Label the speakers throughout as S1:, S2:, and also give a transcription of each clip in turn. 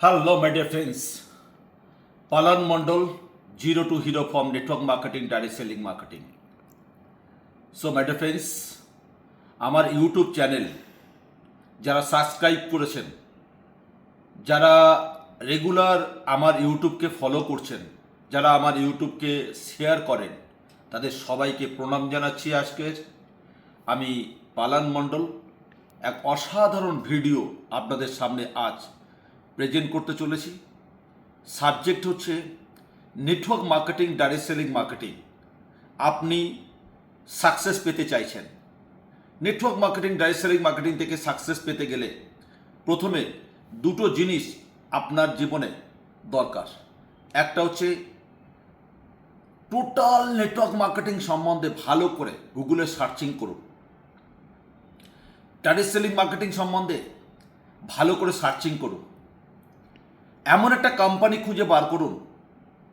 S1: Hello, my dear friends. Palan Mondol, zero to hero from network marketing, direct selling marketing. So, my dear friends, আমার YouTube channel যারা subscribe করেছেন যারা regular আমার ইউটিউবকে follow করছেন যারা আমার ইউটিউবকে শেয়ার করেন তাদের সবাইকে প্রণাম জানাচ্ছি আজকের আমি পালান মণ্ডল এক অসাধারণ ভিডিও আপনাদের সামনে আজ প্রেজেন্ট করতে চলেছি। সাবজেক্ট হচ্ছে network marketing direct selling marketing আপনি সাকসেস পেতে চাইছেন। Network marketing direct selling marketing থেকে সাকসেস পেতে গেলে প্রথমে দুটো জিনিস আপনার জীবনে দরকার। একটা হচ্ছে টোটাল নেটওয়ার্ক মার্কেটিং সম্বন্ধে ভালো করে গুগলে সার্চিং করুন। ডাইরেক্ট সেলিং মার্কেটিং সম্বন্ধে ভালো করে সার্চিং করুন। এমন একটা কোম্পানি খুঁজে বার করুন,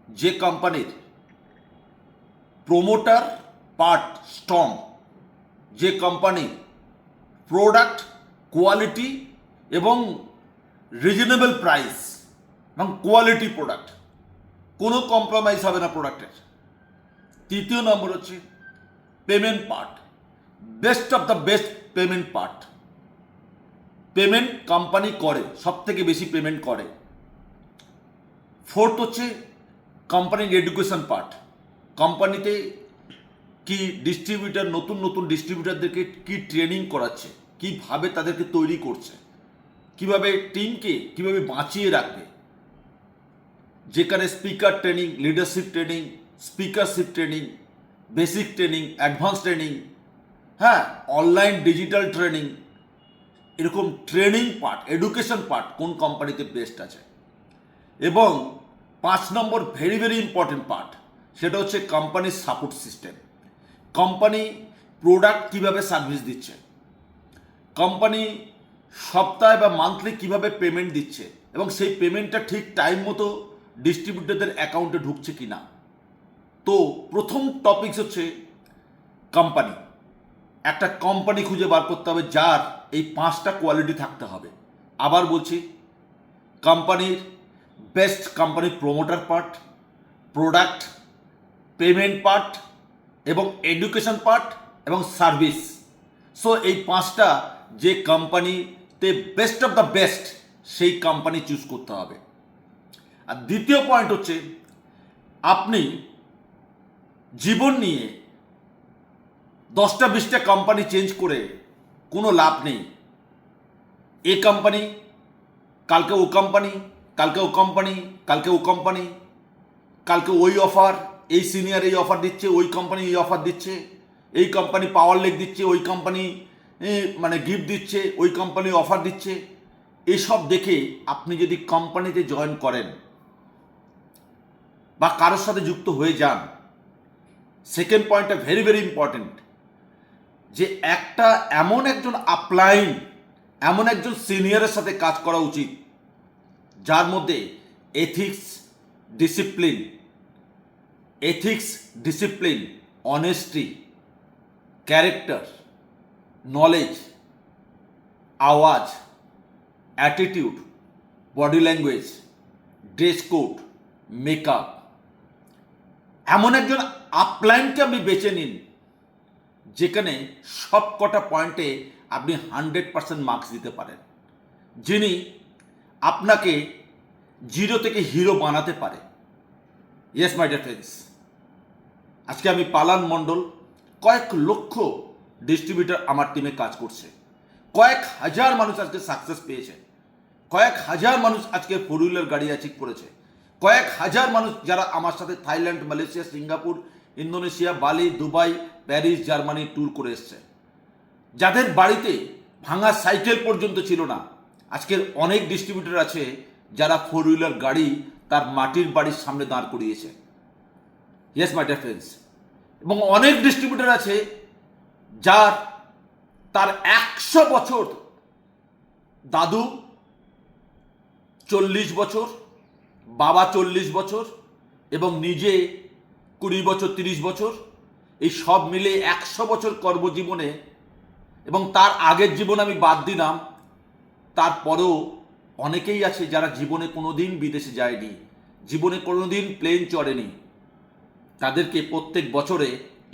S1: যে কোম্পানির প্রোমোটার পার্ট স্ট্রং যে কোম্পানি প্রোডাক্ট কোয়ালিটি এবং রিজনেবল প্রাইস এবং কোয়ালিটি প্রোডাক্ট কোনো কম্প্রোমাইজ হবে না প্রোডাক্টের তৃতীয় নম্বর হচ্ছে payment part best of the best payment part payment company করে সব থেকে বেশি পেমেন্ট করে। ফোর্থ হচ্ছে কোম্পানির এডুকেশন পার্ট কোম্পানিতে কি ডিস্ট্রিবিউটার নতুন নতুন ডিস্ট্রিবিউটারদেরকে কি ট্রেনিং করাচ্ছে, কীভাবে তাদেরকে তৈরি করছে, কীভাবে টিমকে কীভাবে বাঁচিয়ে রাখবে। যেখানে speaker training leadership training speakership training basic training advance training হ্যাঁ অনলাইন ডিজিটাল ট্রেনিং এরকম ট্রেনিং পার্ট এডুকেশন পার্ট কোন কোম্পানিতে বেস্ট আছে। এবং পাঁচ নম্বর ভেরি ভেরি ইম্পর্টেন্ট পার্ট সেটা হচ্ছে কোম্পানির সাপোর্ট সিস্টেম কোম্পানি প্রোডাক্ট কীভাবে সার্ভিস দিচ্ছে? কোম্পানি সপ্তাহে বা মান্থলি কীভাবে পেমেন্ট দিচ্ছে? এবং সেই পেমেন্টটা ঠিক টাইম মতো ডিস্ট্রিবিউটরদের অ্যাকাউন্টে ঢুকছে কি না তো প্রথম টপিকস হচ্ছে কোম্পানি একটা কোম্পানি খুঁজে বার করতে হবে যার এই পাঁচটা কোয়ালিটি থাকতে হবে। আবার বলছি কোম্পানির বেস্ট কোম্পানির promoter part product payment part এবং এডুকেশন পার্ট এবং সার্ভিস সো এই পাঁচটা যে কোম্পানিতে বেস্ট অফ দ্য বেস্ট সেই কোম্পানি চুজ করতে হবে। আর দ্বিতীয় পয়েন্ট হচ্ছে, আপনি জীবন নিয়ে দশটা বিশটা কোম্পানি চেঞ্জ করে কোনো লাভ নেই। এ কোম্পানি কালকে ও কোম্পানি কালকে ও কোম্পানি কালকে ও কোম্পানি কালকে ওই অফার এই সিনিয়র এই অফার দিচ্ছে, ওই কোম্পানি এই অফার দিচ্ছে, এই কোম্পানি পাওয়ার লেগ দিচ্ছে, ওই কোম্পানি মানে গিফট দিচ্ছে, ওই কোম্পানি অফার দিচ্ছে। এসব দেখে আপনি যদি কোম্পানিতে জয়েন করেন বা কারোর সাথে যুক্ত হয়ে যান সেকেন্ড পয়েন্টটা ভেরি ভেরি ইম্পর্টেন্ট যে একটা এমন একজন আপলাইন এমন একজন সিনিয়রের সাথে কাজ করা উচিত যার মধ্যে ethics discipline ethics discipline honesty character knowledge আওয়াজ attitude body language dress code makeup এমন একজন আপলাইনকে আপনি বেছে নিন, যেখানে সব কটা পয়েন্টে আপনি হান্ড্রেড পার্সেন্ট মার্কস দিতে পারেন। যিনি আপনাকে জিরো থেকে হিরো বানাতে পারে। ইয়েস মাই ডিয়ার ফ্রেন্ডস আজকে আমি পালান মণ্ডল কয়েক লক্ষ ডিস্ট্রিবিউটার আমার টিমে কাজ করছে। কয়েক হাজার মানুষ আজকে সাকসেস পেয়েছে। কয়েক হাজার মানুষ আজকে ফোর হুইলার গাড়ি অ্যাচিভ করেছে। কয়েক হাজার মানুষ যারা আমার সাথে Thailand, Malaysia, Singapore, Indonesia, Bali, Dubai, Paris, Germany tour করে এসছে। যাদের বাড়িতে ভাঙা সাইকেল পর্যন্ত ছিল না আজকের অনেক ডিস্ট্রিবিউটর আছে যারা ফোর হুইলার গাড়ি তার মাটির বাড়ির সামনে দাঁড় করিয়েছে। ইয়েস মাই ডিয়ার ফ্রেন্ডস এবং অনেক ডিস্ট্রিবিউটর আছে যার, তার একশো বছর দাদু চল্লিশ বছর, বাবা চল্লিশ বছর এবং নিজে কুড়ি বছর, তিরিশ বছর, এই সব মিলে একশো বছর কর্মজীবনে এবং তার আগের জীবন আমি বাদ দিলাম। তারপরেও অনেকেই আছে যারা জীবনে কোনোদিন বিদেশে যায়নি, জীবনে কোনো দিন প্লেন চড়েনি। তাদেরকে প্রত্যেক বছরে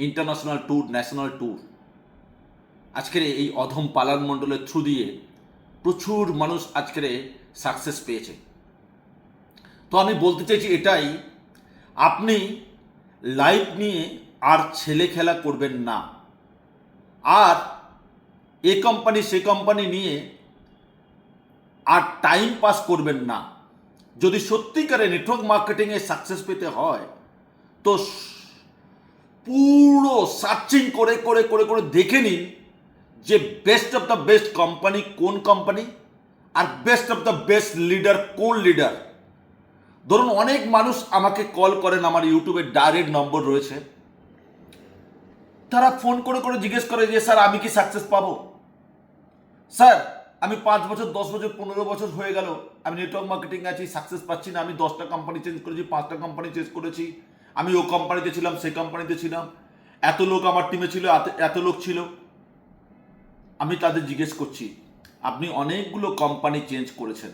S1: ইন্টারন্যাশনাল ট্যুর ন্যাশনাল ট্যুর আজকের এই অধম পালান মণ্ডলের থ্রু দিয়ে প্রচুর মানুষ আজকের সাকসেস পেয়েছে। তো আমি বলতে চাইছি এটাই, আপনি লাইফ নিয়ে আর ছেলে খেলা করবেন না। আর এ কোম্পানি সে কোম্পানি নিয়ে আর টাইম পাস করবেন না। যদি সত্যিকারে নেটওয়ার্ক মার্কেটিংয়ে সাকসেস পেতে হয়, তো পুরো সার্চিং করে করে করে করে দেখে নিন যে best of the best company কোন company R best of the best leader কোন লিডার ধরুন, অনেক মানুষ আমাকে কল করেন, আমার ইউটিউবে ডাইরেক্ট নম্বর রয়েছে। তারা ফোন করে করে জিজ্ঞেস করে যে, স্যার, আমি কি সাকসেস পাবো? স্যার আমি পাঁচ বছর, দশ বছর, পনেরো বছর হয়ে গেল, আমি নেটওয়ার্ক মার্কেটিং আছি সাকসেস পাচ্ছি না, আমি দশটা কোম্পানি চেঞ্জ করেছি, পাঁচটা কোম্পানি চেঞ্জ করেছি, আমি ও কোম্পানিতে ছিলাম, সেই কোম্পানিতে ছিলাম। এত লোক আমার টিমে ছিল, এত- লোক ছিল। আমি তাদের জিজ্ঞেস করছি, আপনি অনেকগুলো কোম্পানি চেঞ্জ করেছেন।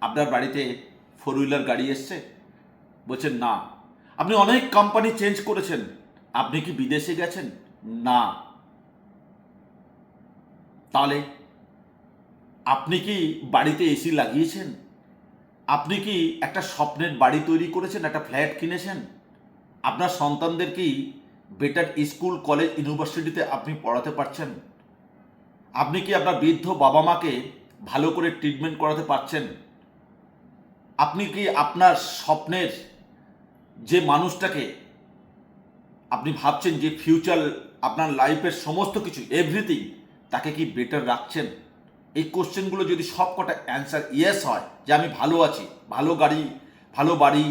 S1: আপনার বাড়িতে ফোর হুইলার গাড়ি এসছে? বলছেন না। আপনি অনেক কোম্পানি চেঞ্জ করেছেন। আপনি কি বিদেশে গেছেন? না। তাহলে আপনি কি বাড়িতে এসি লাগিয়েছেন? আপনি কি একটা স্বপ্নের বাড়ি তৈরি করেছেন, একটা ফ্ল্যাট কিনেছেন? আপনার সন্তানদের কি বেটার স্কুল, কলেজ, ইউনিভার্সিটিতে আপনি পড়াতে পারছেন? আপনি কি আপনার বৃদ্ধ বাবা মাকে ভালো করে ট্রিটমেন্ট করাতে পারছেন? আপনি কি আপনার স্বপ্নের যে মানুষটাকে আপনি ভাবছেন যে ফিউচার আপনার লাইফের সমস্ত কিছু এভরিথিং তাকে কি বেটার রাখছেন? এই কোশ্চেনগুলো যদি সব কটা অ্যান্সার ইয়েস হয়, যে আমি ভালো আছি, ভালো গাড়ি, ভালো বাড়ি,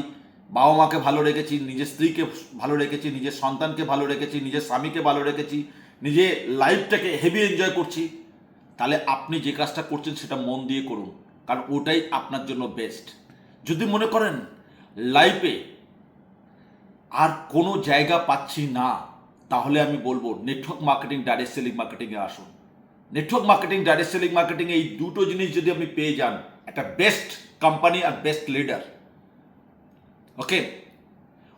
S1: বাবা মাকে ভালো রেখেছি, নিজের স্ত্রীকে ভালো রেখেছি, নিজের সন্তানকে ভালো রেখেছি, নিজের স্বামীকে ভালো রেখেছি নিজে লাইফটাকে হেভি এনজয় করছি, তাহলে আপনি যে কাজটা করছেন সেটা মন দিয়ে করুন, কারণ ওটাই আপনার জন্য বেস্ট যদি মনে করেন লাইফে আর কোনো জায়গা পাচ্ছি না, তাহলে আমি বলব নেটওয়ার্ক মার্কেটিং ডাইরেক্ট সেলিং মার্কেটিংয়ে আসুন। Network marketing direct selling marketing এই দুটো জিনিস যদি আপনি পেয়ে যান, একটা বেস্ট কোম্পানি আর বেস্ট লিডার ওকে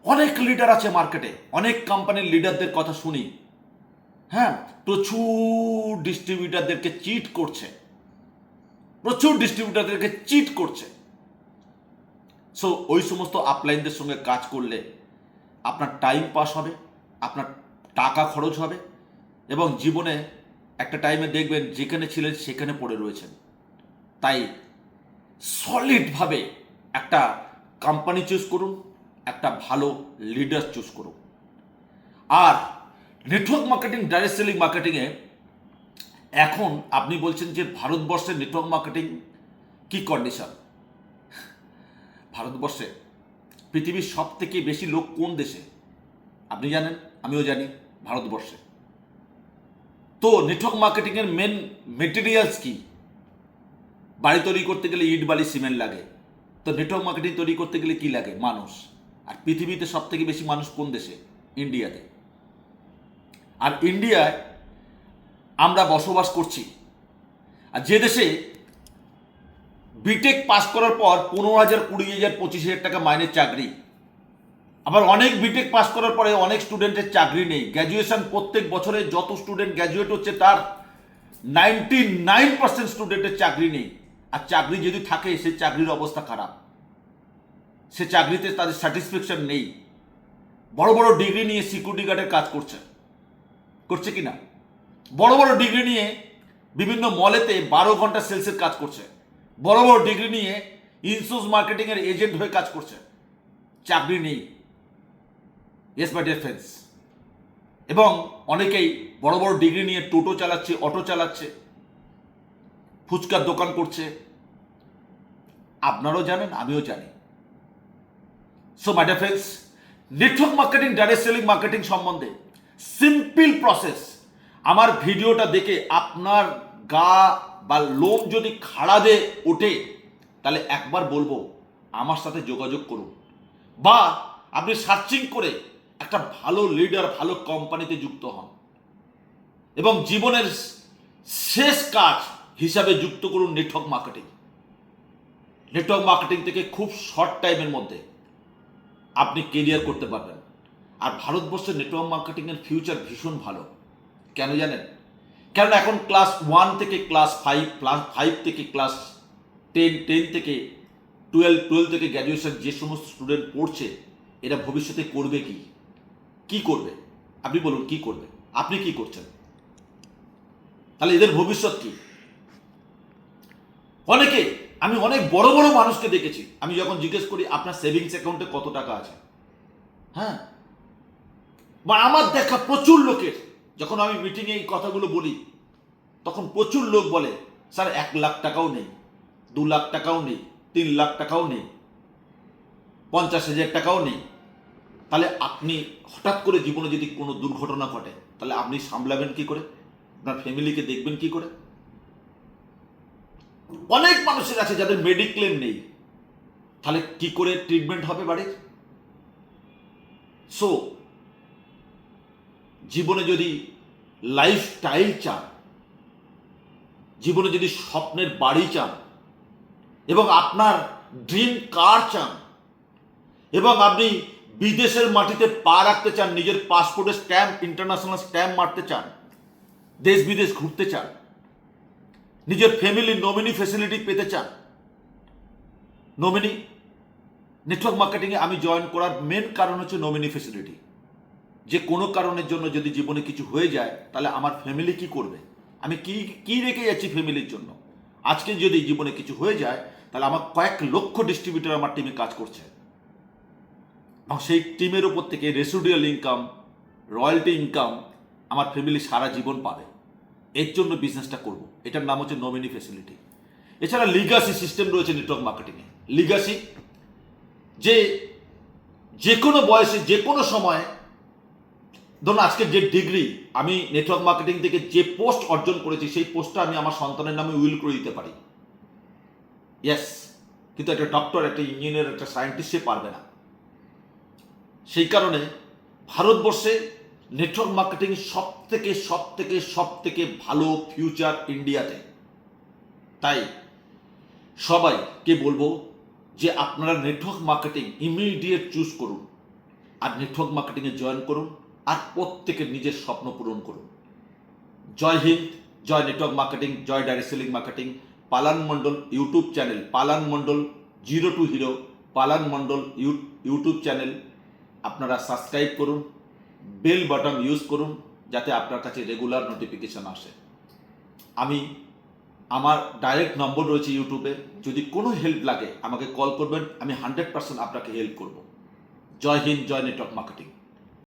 S1: অনেক লিডার আছে মার্কেটে অনেক কোম্পানির লিডারদের কথা শুনি। হ্যাঁ প্রচুর ডিস্ট্রিবিউটারদেরকে চিট করছে। প্রচুর ডিস্ট্রিবিউটারদেরকে চিট করছে। সো ওই সমস্ত আপলাইনদের সঙ্গে কাজ করলে আপনার টাইম পাস হবে, আপনার টাকা খরচ হবে, এবং জীবনে একটা টাইমে দেখবেন যেখানে ছিলেন সেখানে পড়ে রয়েছেন। তাই সলিডভাবে একটা কোম্পানি চুজ করুন, একটা ভালো লিডার চুজ করুন। আর নেটওয়ার্ক মার্কেটিং ডাইরেক্ট সেলিং মার্কেটিংয়ে এখন আপনি বলছেন যে ভারতবর্ষের নেটওয়ার্ক মার্কেটিং কি কন্ডিশন ভারতবর্ষে পৃথিবীর সব থেকে বেশি লোক কোন দেশে? আপনি জানেন? আমিও জানি, ভারতবর্ষে। তো নেটওয়ার্ক মার্কেটিংয়ের মেন মেটেরিয়ালস কি? বাড়ি তৈরি করতে গেলে ইট, বালি, সিমেন্ট লাগে। তো নেটওয়ার্ক মার্কেটিং তৈরি করতে গেলে কি লাগে? মানুষ। আর পৃথিবীতে সব থেকে বেশি মানুষ কোন দেশে? ইন্ডিয়াতে। আর ইন্ডিয়ায় আমরা বসবাস করছি। আর যে দেশে বিটেক পাস করার পর পনেরো হাজার, কুড়ি হাজার, পঁচিশ হাজার টাকা মাইনের চাকরি আবার অনেক বিটেক পাস করার পরে অনেক স্টুডেন্টের চাকরি নেই। গ্র্যাজুয়েশন প্রত্যেক বছরে যত স্টুডেন্ট গ্র্যাজুয়েট হচ্ছে, তার নাইনটি নাইন পার্সেন্ট স্টুডেন্টের চাকরি নেই। আর চাকরি যদি থাকে, সে চাকরির অবস্থা খারাপ। সে চাকরিতে তাদের স্যাটিসফ্যাকশন নেই। বড় বড় ডিগ্রি নিয়ে সিকিউরিটি গার্ডের কাজ করছে। করছে কি না বড় বড় ডিগ্রি নিয়ে বিভিন্ন মলেতে বারো ঘণ্টা সেলসের কাজ করছে। বড় বড় ডিগ্রি নিয়ে ইন্স্যুরেন্স মার্কেটিংয়ের এজেন্ট হয়ে কাজ করছে। চাকরি নেই। ইয়েস মাই ডিয়ার ফ্রেন্ডস এবং অনেকেই বড় বড় ডিগ্রি নিয়ে টোটো চালাচ্ছে অটো চালাচ্ছে, ফুচকার দোকান করছে। আপনারাও জানেন, আমিও জানি। So my dear friends network marketing direct selling marketing সম্বন্ধে সিম্পল প্রসেস আমার ভিডিওটা দেখে আপনার গা বা লোম যদি খাড়া দিয়ে ওঠে, তাহলে একবার বলব, আমার সাথে যোগাযোগ করুন। বা আপনি সার্চিং করে একটা ভালো লিডার ভালো কোম্পানিতে যুক্ত হন। এবং জীবনের শেষ কাজ হিসাবে যুক্ত করুন নেটওয়ার্ক মার্কেটিং নেটওয়ার্ক মার্কেটিং থেকে খুব শর্ট টাইমের মধ্যে আপনি কেরিয়ার করতে পারবেন। আর ভারতবর্ষের নেটওয়ার্ক মার্কেটিংয়ের ফিউচার ভীষণ ভালো। কেন জানেন? কারণ এখন ক্লাস ওয়ান থেকে ক্লাস ফাইভ ক্লাস ফাইভ থেকে ক্লাস টেন টেন থেকে টুয়েলভ টুয়েলভ থেকে গ্র্যাজুয়েশন যে সমস্ত স্টুডেন্ট পড়ছে, এরা ভবিষ্যতে করবে কি? কি করবে? আপনি বলুন, কি করবে? আপনি কি করছেন? তাহলে এদের ভবিষ্যৎ কি? অনেকে, আমি অনেক বড় বড় মানুষকে দেখেছি। আমি যখন জিজ্ঞেস করি, আপনার সেভিংস অ্যাকাউন্টে কত টাকা আছে? হ্যাঁ? বা আমার দেখা প্রচুর লোকের, যখন আমি মিটিংয়ে এই কথাগুলো বলি, তখন প্রচুর লোক বলে, স্যার, এক লাখ টাকাও নেই, দু লাখ টাকাও নেই, তিন লাখ টাকাও নেই, পঞ্চাশ হাজার টাকাও নেই তাহলে আপনি হঠাৎ করে জীবনে যদি কোনো দুর্ঘটনা ঘটে, তাহলে আপনি সামলাবেন কি করে? আপনার ফ্যামিলিকে দেখবেন কি করে? অনেক মানুষের আছে যাদের মেডিক্লেম নেই। তাহলে কি করে ট্রিটমেন্ট হবে বাড়ির? সো জীবনে যদি লাইফস্টাইল চান, জীবনে যদি স্বপ্নের বাড়ি চান, এবং আপনার ড্রিম কার চান, এবং আপনি বিদেশের মাটিতে পা রাখতে চান, নিজের পাসপোর্টের স্ট্যাম্প ইন্টারন্যাশনাল স্ট্যাম্প মারতে চান, দেশ বিদেশ ঘুরতে চান, নিজের ফ্যামিলির নমিনি ফেসিলিটি পেতে চান নমিনি নেটওয়ার্ক মার্কেটিংয়ে আমি জয়েন করার মেন কারণ হচ্ছে নমিনি ফেসিলিটি যে কোনো কারণের জন্য যদি জীবনে কিছু হয়ে যায়, তাহলে আমার ফ্যামিলি কি করবে? আমি কি কি রেখে যাচ্ছি ফ্যামিলির জন্য? আজকে যদি জীবনে কিছু হয়ে যায়, তাহলে আমার কয়েক লক্ষ ডিস্ট্রিবিউটর আমার টিমে কাজ করছে। এবং সেই টিমের ওপর থেকে রেসিডিয়াল ইনকাম রয়্যালটি ইনকাম আমার ফ্যামিলি সারা জীবন পাবে। এর জন্য বিজনেসটা করব। এটার নাম হচ্ছে নমিনি ফেসিলিটি এছাড়া লিগাসি সিস্টেম রয়েছে নেটওয়ার্ক মার্কেটিংয়ে লিগাসি যে যে কোনো বয়সে যে কোনো সময়, ধরুন আজকে যে ডিগ্রি আমি নেটওয়ার্ক মার্কেটিং থেকে যে পোস্ট অর্জন করেছি, সেই পোস্টটা আমি আমার সন্তানের নামে উইল করে দিতে পারি। ইয়েস কিন্তু একটা ডক্টর একটা ইঞ্জিনিয়ার একটা সায়েন্টিস্ট সে পারবে না। সেই কারণে ভারতবর্ষে নেটওয়ার্ক মার্কেটিং সব থেকে সব থেকে সব থেকে ভালো ফিউচার ইন্ডিয়াতে তাই সবাইকে বলব যে আপনারা নেটওয়ার্ক মার্কেটিং ইমিডিয়েট চুজ করুন, আর নেটওয়ার্ক মার্কেটিংয়ে জয়েন করুন, আর প্রত্যেকের নিজের স্বপ্ন পূরণ করুন। জয় হিন্দ, জয় নেটওয়ার্ক মার্কেটিং জয় direct selling marketing Palan Mondal YouTube channel, পালান মণ্ডল zero to hero, Palan Mondal YouTube channel আপনারা সাবস্ক্রাইব করুন বেল বাটন ইউজ করুন, যাতে আপনার কাছে রেগুলার নোটিফিকেশন আসে। আমি আমার ডাইরেক্ট নম্বর রয়েছে ইউটিউবে যদি কোনো হেল্প লাগে, আমাকে কল করবেন, আমি হান্ড্রেড পার্সেন্ট আপনাকে হেল্প করব। জয় হিন্দ, জয় নেটওয়ার্ক মার্কেটিং